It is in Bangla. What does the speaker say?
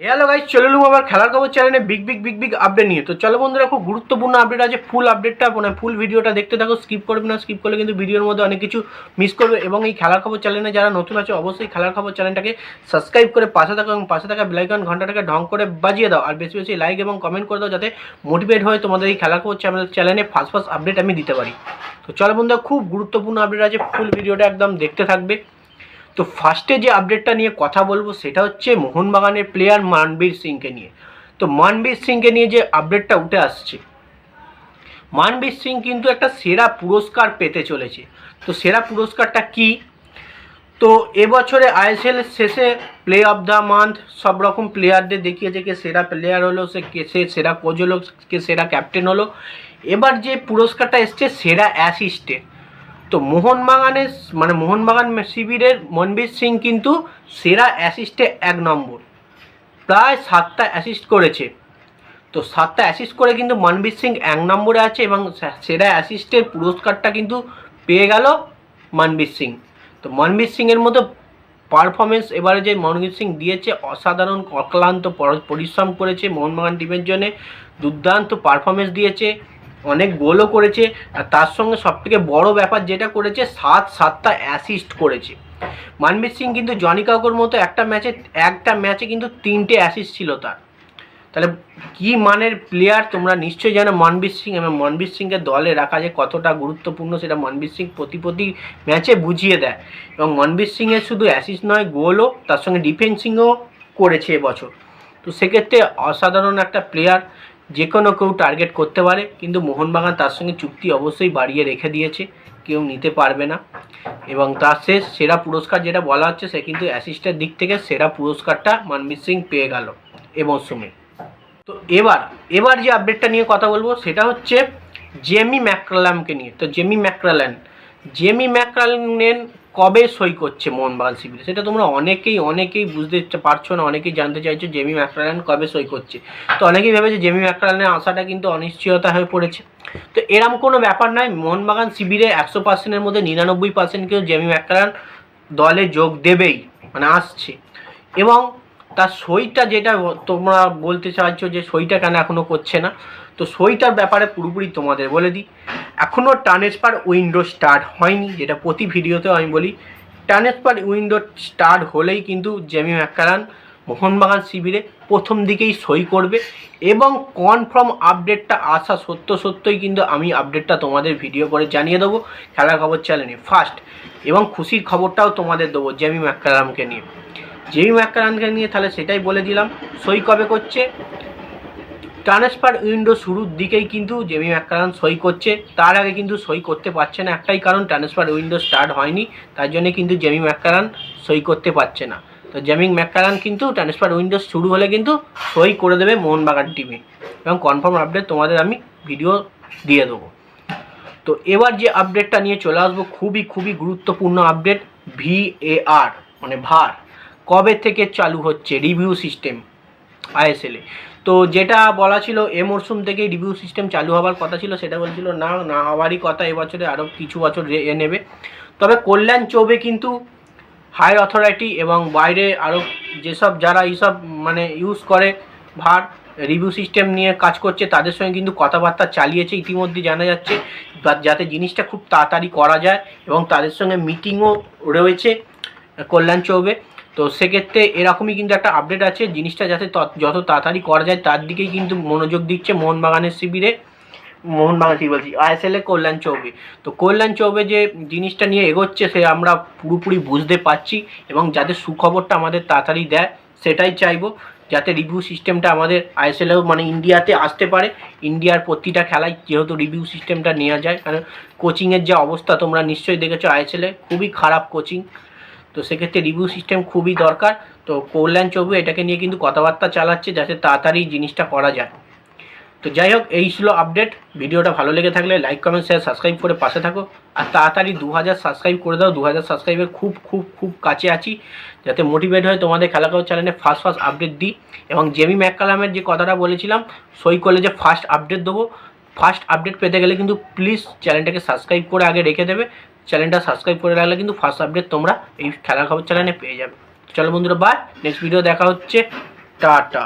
হ্যালো গাইজ চলে এলুম আবার খেলার খবর চ্যানেলে big big big big update নিয়ে। তো চলো বন্ধুরা, খুব গুরুত্বপূর্ণ আপডেট আছে ফুল আপডেটটা মানে ফুল ভিডিওটা দেখতে থাকো স্কিপ করবে না স্কিপ করলে কিন্তু ভিডিওর মধ্যে অনেক কিছু মিস করবে। এবং এই খেলার খবর চ্যানেলে যারা নতুন আছে, অবশ্যই খেলার খবর চ্যানেলটাকে সাবস্ক্রাইব করে পাশে থাকো এবং পাশে থাকা বেলাইকন ঘন্টাটাকে ঢং করে বাজিয়ে দাও। আর বেশি বেশি লাইক এবং কমেন্ট করে দাও, যাতে মোটিভেট হয় তোমাদের এই খেলার খবর চ্যানেল চ্যানেলে ফার্স্ট ফার্স্ট আপডেট আমি দিতে পারি। তো চলো বন্ধুরা, খুব গুরুত্বপূর্ণ আপডেট আছে ফুল ভিডিওটা একদম দেখতে থাকবে। তো ফার্স্টে যে আপডেটটা নিয়ে কথা বলব সেটা হচ্ছে মোহনবাগানের প্লেয়ার মানবীর সিংকে নিয়ে। তো মানবীর সিংকে নিয়ে যে আপডেটটা উঠে আসছে, মানবীর সিং কিন্তু একটা সেরা পুরস্কার পেতে চলেছে। তো সেরা পুরস্কারটা কি? তো এবছরে আইএসএল শেষে প্লে অফ দ্য মান্থ সব রকম প্লেয়ারদের দেখিয়েছে কে সেরা প্লেয়ার হলো, সে কে, সে সেরা কোচ হলো, কে সেরা ক্যাপ্টেন হলো। এবার যে পুরস্কারটা এসছে, সেরা অ্যাসিস্টে তো মোহনবাগানের মানে মোহনবাগান শিবিরের মনবীর সিং কিন্তু সেরা অ্যাসিস্টে এক নম্বর। প্রায় সাতটা অ্যাসিস্ট করেছে। তো সাতটা অ্যাসিস্ট করে কিন্তু মনবীর সিং এক নম্বরে আছে এবং সেরা অ্যাসিস্টের পুরস্কারটা কিন্তু পেয়ে গেল মনবীর সিং। তো মনবীর সিংয়ের মতো পারফরমেন্স এবারে যে মনবীর সিং দিয়েছে, অসাধারণ অক্লান্ত পরিশ্রম করেছে মোহনবাগান টিমের জন্য, দুর্দান্ত পারফরমেন্স দিয়েছে। অনেক গোলও করেছে, আর তার সঙ্গে সবথেকে বড় ব্যাপার যেটা করেছে, সাত সাতটা অ্যাসিস্ট করেছে। মানবীর সিং কিন্তু জনি কাকুর মতো একটা ম্যাচে একটা ম্যাচে কিন্তু তিনটে অ্যাসিস্ট ছিল তার। তাহলে কি মানের প্লেয়ার তোমরা নিশ্চয়ই জানো মনবীর সিং, এবং মনবীর সিংকে দলে রাখা যে কতটা গুরুত্বপূর্ণ সেটা মনবীর সিং প্রতি প্রতি ম্যাচে বুঝিয়ে দেয়। এবং মনবীর সিংয়ের শুধু অ্যাসিস্ট নয়, গোলও, তার সঙ্গে ডিফেন্সিংও করেছে এবছর। তো সেক্ষেত্রে অসাধারণ একটা প্লেয়ার যে কোনো কেউ টার্গেট করতে পারে, কিন্তু মোহনবাগান তার সঙ্গে চুক্তি অবশ্যই বাড়িয়ে রেখে দিয়েছে, কেউ নিতে পারবে না। এবং তার শেষ সেরা পুরস্কার যেটা বলা হচ্ছে, সে কিন্তু অ্যাসিস্টের দিক থেকে সেরা পুরস্কারটা মনবীর সিং পেয়ে গেল এ মরশুমে তো এবার এবার যে আপডেটটা নিয়ে কথা বলব, সেটা হচ্ছে জেমি ম্যাক্রালামকে নিয়ে। তো জেমি ম্যাক্রালেন জেমি ম্যাক্রালেন কবে সই করছে মোহনবাগান শিবিরে সেটা তোমরা অনেকেই অনেকেই বুঝতে পারছ না, অনেকেই জানতে চাইছো জেমি ম্যাক্রালেন কবে সই করছে। তো অনেকেই ভেবেছে জেমি ম্যাক্রালেনের আশাটা কিন্তু অনিশ্চয়তা হয়ে পড়েছে। তো এরম কোনো ব্যাপার নয় মোহনবাগান শিবিরে একশো পার্সেন্টের মধ্যে নিরানব্বই পার্সেন্ট কিন্তু জেমি ম্যাক্রালেন দলে যোগ দেবেই মানে আসছে। এবং তার সইটা যেটা তোমরা বলতে চাইছো যে সইটা কেন এখনও করছে না, তো সইটার ব্যাপারে পুরোপুরি তোমাদের বলে দিই। এখনও ট্রান্সফার উইন্ডো স্টার্ট হয়নি, যেটা প্রতি ভিডিওতেও আমি বলি। ট্রান্সফার উইন্ডো স্টার্ট হলেই কিন্তু জেমি ম্যাকারান মোহনবাগান শিবিরে প্রথম দিকেই সই করবে এবং কনফার্ম আপডেটটা আসা সত্য সত্যই কিন্তু আমি আপডেটটা তোমাদের ভিডিও করে জানিয়ে দেবো। খেলার খবর চ্যানেলে ফার্স্ট এবং খুশির খবরটাও তোমাদের দেবো জেমি ম্যাকারামকে নিয়ে। জেমি ম্যাকারানকে নিয়ে তাহলে সেটাই বলে দিলাম। সই কবে করছে? ট্রান্সফার উইন্ডো শুরুর দিকেই কিন্তু জেমি ম্যাকারান সই করছে। তার আগে কিন্তু সই করতে পারছে না, একটাই কারণ ট্রান্সফার উইন্ডো স্টার্ট হয়নি। তার জন্য কিন্তু জেমি ম্যাকারান সই করতে পারছে না। তো জেমি ম্যাকারান কিন্তু ট্রান্সফার উইন্ডো শুরু হলে কিন্তু সই করে দেবে মোহনবাগান টিমে। এবং কনফার্ম আপডেট তোমাদের আমি ভিডিও দিয়ে দেবো। তো এবার যে আপডেটটা নিয়ে চলে আসব, খুবই খুবই গুরুত্বপূর্ণ আপডেট, ভিএআর মানে ভার। কবে থেকে চালু হচ্ছে রিভিউ সিস্টেম আইএসএলে তো যেটা বলা ছিল, এ মরশুম থেকে রিভিউ সিস্টেম চালু হওয়ার কথা ছিল, সেটা বলছিল, না না, হওয়ারই কথা এবছরে আরও কিছু বছর এ নেবে। তবে কল্যাণ চৌবে কিন্তু হাই অথরিটি এবং বাইরে আরও যেসব যারা এইসব মানে ইউজ করে, ভার রিভিউ সিস্টেম নিয়ে কাজ করছে, তাদের সঙ্গে কিন্তু কথাবার্তা চালিয়েছে ইতিমধ্যে জানা যাচ্ছে যাতে জিনিসটা খুব তাড়াতাড়ি করা যায় এবং তাদের সঙ্গে মিটিংও রয়েছে কল্যাণ চৌবে। তো সেক্ষেত্রে এরকমই কিন্তু একটা আপডেট আছে। জিনিসটা যাতে যত তাড়াতাড়ি করা যায়, তার দিকেই কিন্তু মনোযোগ দিচ্ছে মোহনবাগানের শিবিরে। মোহনবাগান কি বলছি, আইএসএল এ কল্যাণ চৌবে। তো কল্যাণ চৌবে যে জিনিসটা নিয়ে এগোচ্ছে, সে আমরা পুরোপুরি বুঝতে পারছি এবং যাতে সুখবরটা আমাদের তাড়াতাড়ি দেয়, সেটাই চাইব। যাতে রিভিউ সিস্টেমটা আমাদের আইএসএলেও মানে ইন্ডিয়াতে আসতে পারে। ইন্ডিয়ার প্রতিটা খেলায় যেহেতু রিভিউ সিস্টেমটা নেওয়া যায়, কারণ কোচিংয়ের যে অবস্থা তোমরা নিশ্চয়ই দেখেছ, আইএসএলে খুবই খারাপ কোচিং তো সেক্ষেত্রে রিভিউ সিস্টেম খুবই দরকার। তো কল্যাণ চৌবে এটাকে নিয়ে কিন্তু কথাবার্তা চালাচ্ছে যাতে তাড়াতাড়ি জিনিসটা করা যায়। তো যাই হোক, এই ছিল আপডেট ভিডিওটা ভালো লেগে থাকলে লাইক কমেন্ট শেয়ার সাবস্ক্রাইব করে পাশে থাকো। আর তাড়াতাড়ি দু হাজার সাবস্ক্রাইব করে দাও। দু হাজার সাবস্ক্রাইবের খুব খুব খুব কাছে আছি। যাতে মোটিভেট হয়ে তোমাদের খেলা খাওয়ার চ্যানেলে ফার্স্ট ফার্স্ট আপডেট দিই। এবং জেমি ম্যাককালামের যে কথাটা বলেছিলাম, সই করলে যে ফার্স্ট আপডেট দেবো। ফার্স্ট আপডেট পেতে গেলে কিন্তু প্লিজ চ্যানেলটাকে সাবস্ক্রাইব করে আগে রেখে দেবে। চ্যানেলটা সাবস্ক্রাইব করে রাখলে কিন্তু ফার্স্ট আপডেট তোমরা এই খেলার খবর চ্যানেলে পেয়ে যাবে। চলো বন্ধুরা বাই নেক্সট ভিডিও দেখা হচ্ছে, টাটা।